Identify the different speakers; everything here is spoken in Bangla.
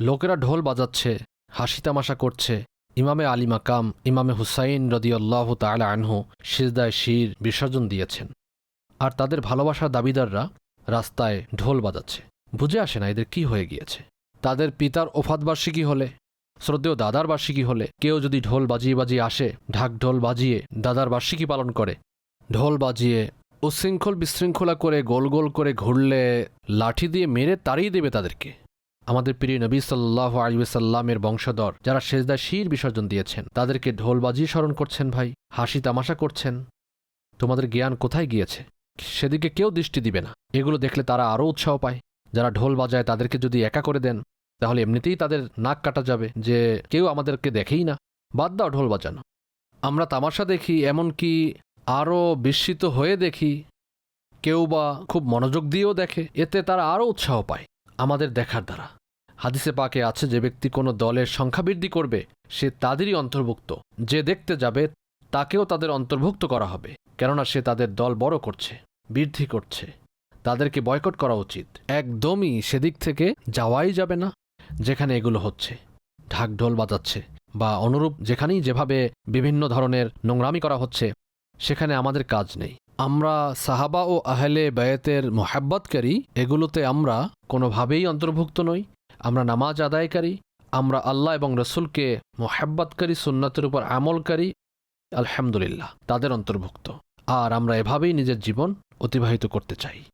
Speaker 1: লোকেরা ঢোল বাজাচ্ছে, হাসি তামাশা করছে। ইমামে আলী মাকাম, ইমামে হুসাইন রদিয়াল্লাহ তালা আনহু সিজদায় শির বিসর্জন দিয়েছেন। আর তাদের ভালোবাসার দাবিদাররা রাস্তায় ঢোল বাজাচ্ছে। বুঝে আসে না এদের কি হয়ে গিয়েছে। তাদের পিতার ওফাত বার্ষিকী হলে, শ্রদ্ধেয় দাদার বার্ষিকী হলে, কেউ যদি ঢোল বাজিয়ে বাজিয়ে আসে, ঢাক ঢোল বাজিয়ে দাদার বার্ষিকী পালন করে। ঢোল বাজিয়ে উচ্ছৃঙ্খল বিশৃঙ্খলা করে গোল গোল করে ঘুরলে, লাঠি দিয়ে মেরে তাড়িয়ে দেবে তাদেরকে। আমাদের প্রিয় নবী সাল্লাহ আলিসাল্লামের বংশধর যারা সেজদায় শির বিসর্জন দিয়েছেন, তাদেরকে ঢোল বাজিয়ে স্মরণ করছেন ভাই, হাসি তামাশা করছেন। তোমাদের জ্ঞান কোথায় গিয়েছে? সেদিকে কেউ দৃষ্টি দিবে না। এগুলো দেখলে তারা আরও উৎসাহ পায়। যারা ঢোল বাজায় তাদেরকে যদি একা করে দেন, তাহলে এমনিতেই তাদের নাক কাটা যাবে যে কেউ আমাদেরকে দেখেই না। বাদ দাও ঢোল বাজানো। আমরা তামাশা দেখি, এমনকি আরও বিস্মিত হয়ে দেখি, কেউ বা খুব মনোযোগ দিয়েও দেখে। এতে তারা আরও উৎসাহ পায় আমাদের দেখার দ্বারা। হাদিসে পাকে আছে, যে ব্যক্তি কোনো দলের সংখ্যা বৃদ্ধি করবে, সে তাদেরই অন্তর্ভুক্ত। যে দেখতে যাবে, তাকেও তাদের অন্তর্ভুক্ত করা হবে, কেননা সে তাদের দল বড় করছে, বৃদ্ধি করছে। তাদেরকে বয়কট করা উচিত। একদমই সেদিক থেকে যাওয়াই যাবে না, যেখানে এগুলো হচ্ছে। ঢাক ঢোল বাজাচ্ছে, বা অনুরূপ যেখানেই যেভাবে বিভিন্ন ধরনের নোংরামি করা হচ্ছে, সেখানে আমাদের কাজ নেই। আমরা সাহাবা ও আহলে বায়েতের মোহাব্বতকারী এগুলোতে আমরা কোনোভাবেই অন্তর্ভুক্ত নই। আমরা নামাজ আদায়কারী, আমরা আল্লাহ এবং রসুলকে মোহাব্বতকারী, সুন্নাতের উপর আমলকারী, আলহামদুলিল্লাহ, তাদের অন্তর্ভুক্ত। আর আমরা এভাবেই নিজের জীবন অতিবাহিত করতে চাই।